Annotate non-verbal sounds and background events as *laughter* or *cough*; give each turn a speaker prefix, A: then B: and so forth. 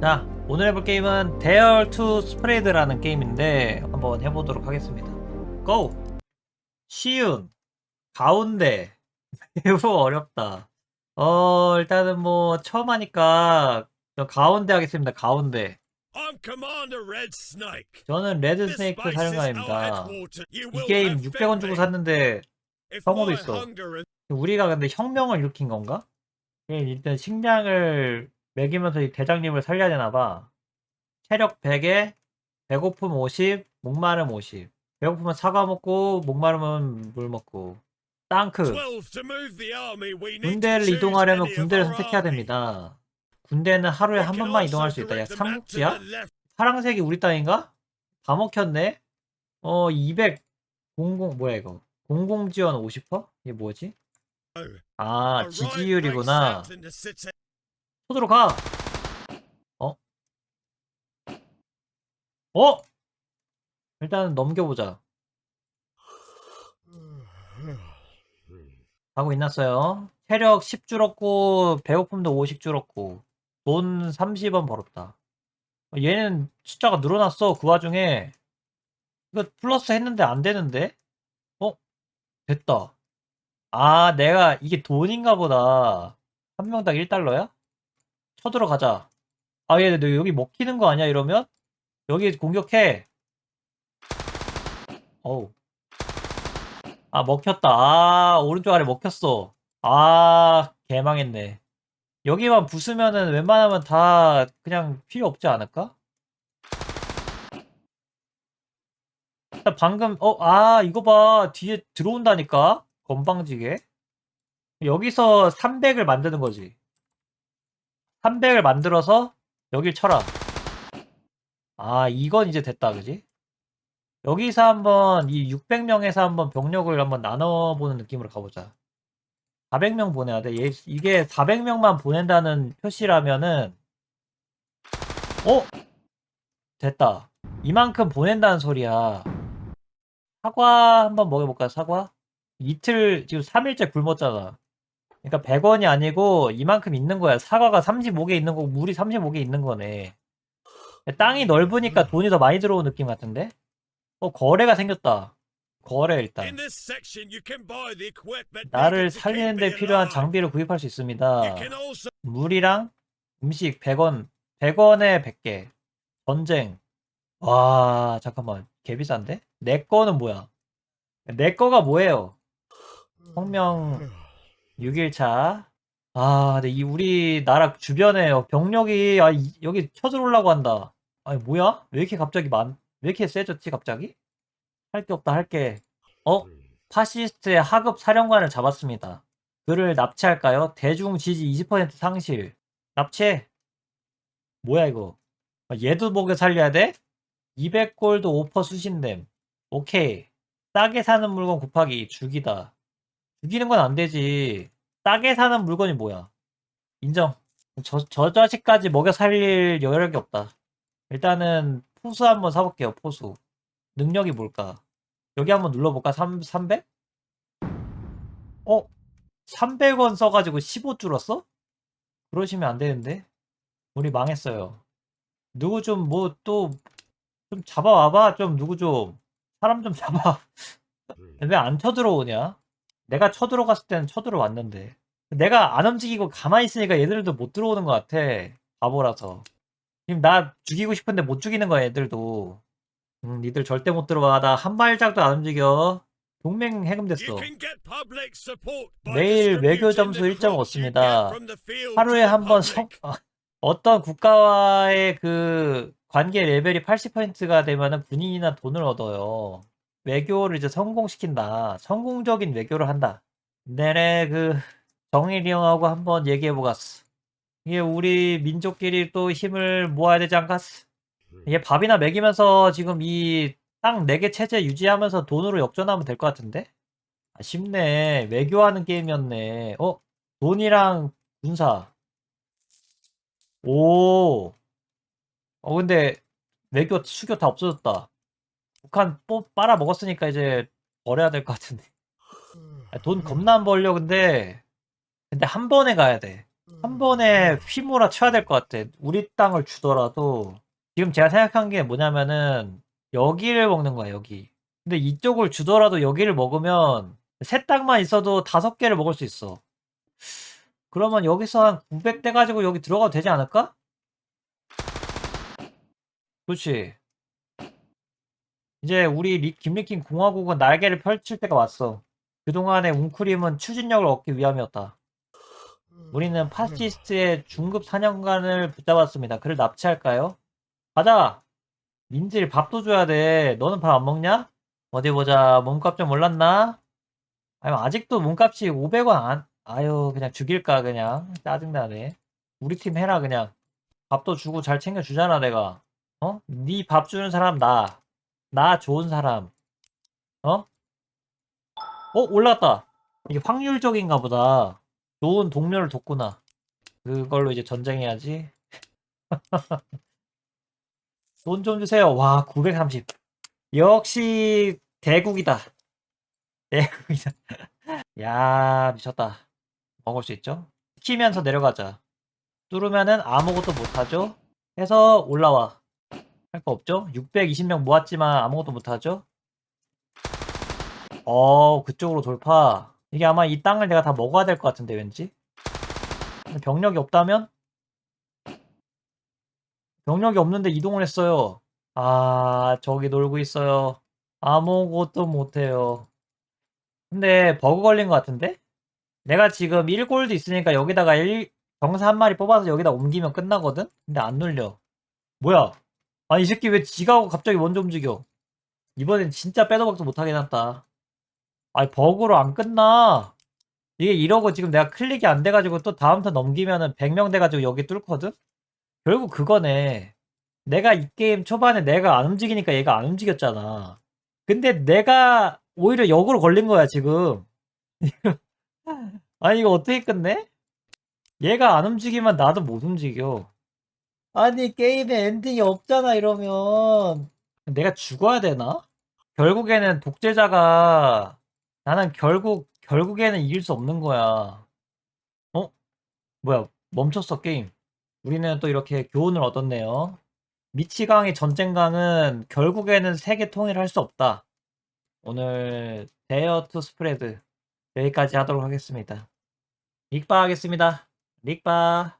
A: 자, 오늘 해볼 게임은 Dare to Spread라는 게임인데 한번 해보도록 하겠습니다. 고! 쉬운, 가운데, *laughs* 매우 어렵다. 어, 일단은 뭐 처음 하니까 저 가운데 하겠습니다. 가운데. 저는 레드 스네이크 사령관입니다. 이 게임
B: have
A: 600원 주고. 샀는데
B: my
A: 있어. 우리가 근데 혁명을 일으킨 건가? 예, 일단 식량을 먹이면서 이 대장님을 살려야 되나 봐. 체력 100에 배고픔 50, 목마름 50. 배고프면 사과 먹고 목마르면 물 먹고. 땅크.
B: 12 to move the army, we need to
A: 군대를 이동하려면 군대를 선택해야. 됩니다. 군대는 하루에 한 번만 이동할 수 있다. 야, 삼국지야? 파랑색이 우리 땅인가? 다 먹혔네? 어, 200, 00, 뭐야 이거? 공공지원 50%? 이게 뭐지? 아,
B: right bank
A: 지지율이구나. 손으로 가! 어? 어? 일단 넘겨보자. 하고 있났어요. 체력 10 줄었고, 배고픔도 50 줄었고, 돈 30원 벌었다. 얘는 숫자가 늘어났어. 그 와중에. 이거 플러스 했는데 안 되는데? 어? 됐다. 아, 내가, 이게 돈인가 보다. 한 명당 1달러야? 쳐들어가자. 아, 얘, 너 여기 먹히는 거 아니야, 이러면? 여기 공격해. 어우. 아, 먹혔다. 아, 오른쪽 아래 먹혔어. 아, 개망했네. 여기만 부수면은 웬만하면 다 그냥 필요 없지 않을까? 방금, 어, 아, 이거 봐. 뒤에 들어온다니까? 건방지게. 여기서 300을 만드는 거지. 300을 만들어서 여길 쳐라. 아, 이건 이제 됐다, 그지? 여기서 한번 이 600명에서 한번 병력을 한번 나눠보는 느낌으로 가보자. 400명 보내야 돼. 얘, 이게 400명만 보낸다는 표시라면은, 어? 됐다. 이만큼 보낸다는 소리야. 사과 한번 먹여볼까, 사과? 이틀, 지금 3일째 굶었잖아. 그러니까 100원이 아니고 이만큼 있는 거야. 사과가 35개 있는 거고 물이 35개 있는 거네. 땅이 넓으니까 돈이 더 많이 들어오는 느낌 같은데? 어, 거래가 생겼다. 거래 일단. 나를 살리는 데 필요한. 장비를 구입할 수 있습니다. 물이랑 음식 100원, 100원에 100개. 전쟁. 와, 잠깐만. 개 비싼데? 내 거는 뭐야? 내 거가 뭐예요? 성명 6일차. 아, 근데 이 우리 나라 주변에 병력이 아, 이- 여기 쳐들어오려고 한다. 아니, 뭐야? 왜 이렇게 갑자기 많, 왜 이렇게 세졌지, 갑자기? 할 게 없다, 할 게. 어? 파시스트의 하급 사령관을 잡았습니다. 그를 납치할까요? 대중 지지 20% 상실. 납치해. 뭐야, 이거? 아, 얘도 먹여 살려야 돼? 200골드 오퍼 수신됨. 오케이. 싸게 사는 물건 곱하기 죽이다. 죽이는 건 안 되지. 싸게 사는 물건이 뭐야? 인정. 저, 저 자식까지 먹여 살릴 여력이 없다. 일단은 포수 한번 사볼게요, 포수. 능력이 뭘까? 여기 한번 눌러볼까? 3, 300? 어? 300원 써가지고 15 줄었어? 그러시면 안 되는데? 우리 망했어요. 누구 좀 뭐 또 좀 잡아와봐. 좀 누구 좀. 사람 좀 잡아. *laughs* 왜 안 쳐들어오냐? 내가 쳐들어갔을 때는 쳐들어왔는데. 내가 안 움직이고 가만히 있으니까 얘들도 못 들어오는 것 같아. 바보라서. 지금 나 죽이고 싶은데 못 죽이는 거야, 애들도. 음, 니들 절대 못 들어와. 나 한 발짝도 안 움직여. 동맹 해금됐어. 매일 외교 점수
B: the
A: 1점
B: crops you
A: 얻습니다. 하루에 한 번 성. 어, 어떤 국가와의 그 관계 레벨이 80%가 되면은 군인이나 돈을 얻어요. 외교를 이제 성공시킨다. 성공적인 외교를 한다. 내내 그 정일이 형하고 한번 얘기해 보겠어. 이게 우리 민족끼리 또 힘을 모아야 되지 않겠어? 이게 밥이나 먹이면서 지금 이 땅 4개 체제 유지하면서 돈으로 역전하면 될 것 같은데? 아, 쉽네. 외교하는 게임이었네. 어? 돈이랑 군사. 오. 어, 근데 외교 수교 다 없어졌다. 북한 뽑 빨아 먹었으니까 이제 버려야 될 것 같은데. 아, 돈 겁나 안 벌려 근데 근데 한 번에 가야 돼. 한 번에 휘몰아 쳐야 될 것 같아. 우리 땅을 주더라도 지금 제가 생각한 게 뭐냐면은 여기를 먹는 거야 여기. 근데 이쪽을 주더라도 여기를 먹으면 세 땅만 있어도 다섯 개를 먹을 수 있어. 그러면 여기서 한 900대 가지고 여기 들어가도 되지 않을까? 그렇지. 이제 우리 리- 김리킨 공화국은 날개를 펼칠 때가 왔어. 그동안의 웅크림은 추진력을 얻기 위함이었다. 우리는 파시스트의 중급 사냥관을 붙잡았습니다. 그를 납치할까요? 가자! 민질 밥도 줘야 돼. 너는 밥 안 먹냐? 어디 보자. 몸값 좀 올랐나? 아니, 아직도 몸값이 500원 안, 아유, 그냥 죽일까, 그냥. 짜증나네. 우리 팀 해라, 그냥. 밥도 주고 잘 챙겨주잖아, 내가. 어? 네 밥 주는 사람, 나. 나 좋은 사람. 어? 어, 올랐다. 이게 확률적인가 보다. 좋은 동료를 돕구나. 그걸로 이제 전쟁해야지. *laughs* 돈 좀 주세요. 와, 930. 역시 대국이다. *laughs* 대국이다. 야, 미쳤다. 먹을 수 있죠? 키면서 내려가자. 뚫으면은 아무것도 못하죠? 해서 올라와. 할 거 없죠? 620명 모았지만 아무것도 못하죠? 어, 그쪽으로 돌파. 이게 아마 이 땅을 내가 다 먹어야 될 것 같은데, 왠지? 병력이 없다면? 병력이 없는데 이동을 했어요. 아, 저기 놀고 있어요. 아무것도 못해요. 근데 버그 걸린 것 같은데? 내가 지금 1골드 있으니까 여기다가 1, 병사 한 마리 뽑아서 여기다 옮기면 끝나거든? 근데 안 눌려. 뭐야? 아니, 이 새끼 왜 지가 하고 갑자기 먼저 움직여? 이번엔 진짜 빼도 박도 못하게 해놨다. 아니, 버그로 안 끝나. 이게 이러고 지금 내가 클릭이 안 돼가지고 또 다음 턴 넘기면은 100명 돼가지고 여기 뚫거든? 결국 그거네. 내가 이 게임 초반에 내가 안 움직이니까 얘가 안 움직였잖아. 근데 내가 오히려 역으로 걸린 거야, 지금. *laughs* 아니, 이거 어떻게 끝내? 얘가 안 움직이면 나도 못 움직여. 아니, 게임에 엔딩이 없잖아, 이러면. 내가 죽어야 되나? 결국에는 독재자가 나는 결국, 결국에는 이길 수 없는 거야. 어? 뭐야, 멈췄어, 게임. 우리는 또 이렇게 교훈을 얻었네요. 미치광이 전쟁강은 결국에는 세계 통일할 수 없다. 오늘 데어 투 스프레드 여기까지 하도록 하겠습니다. 릭바 하겠습니다. 릭바.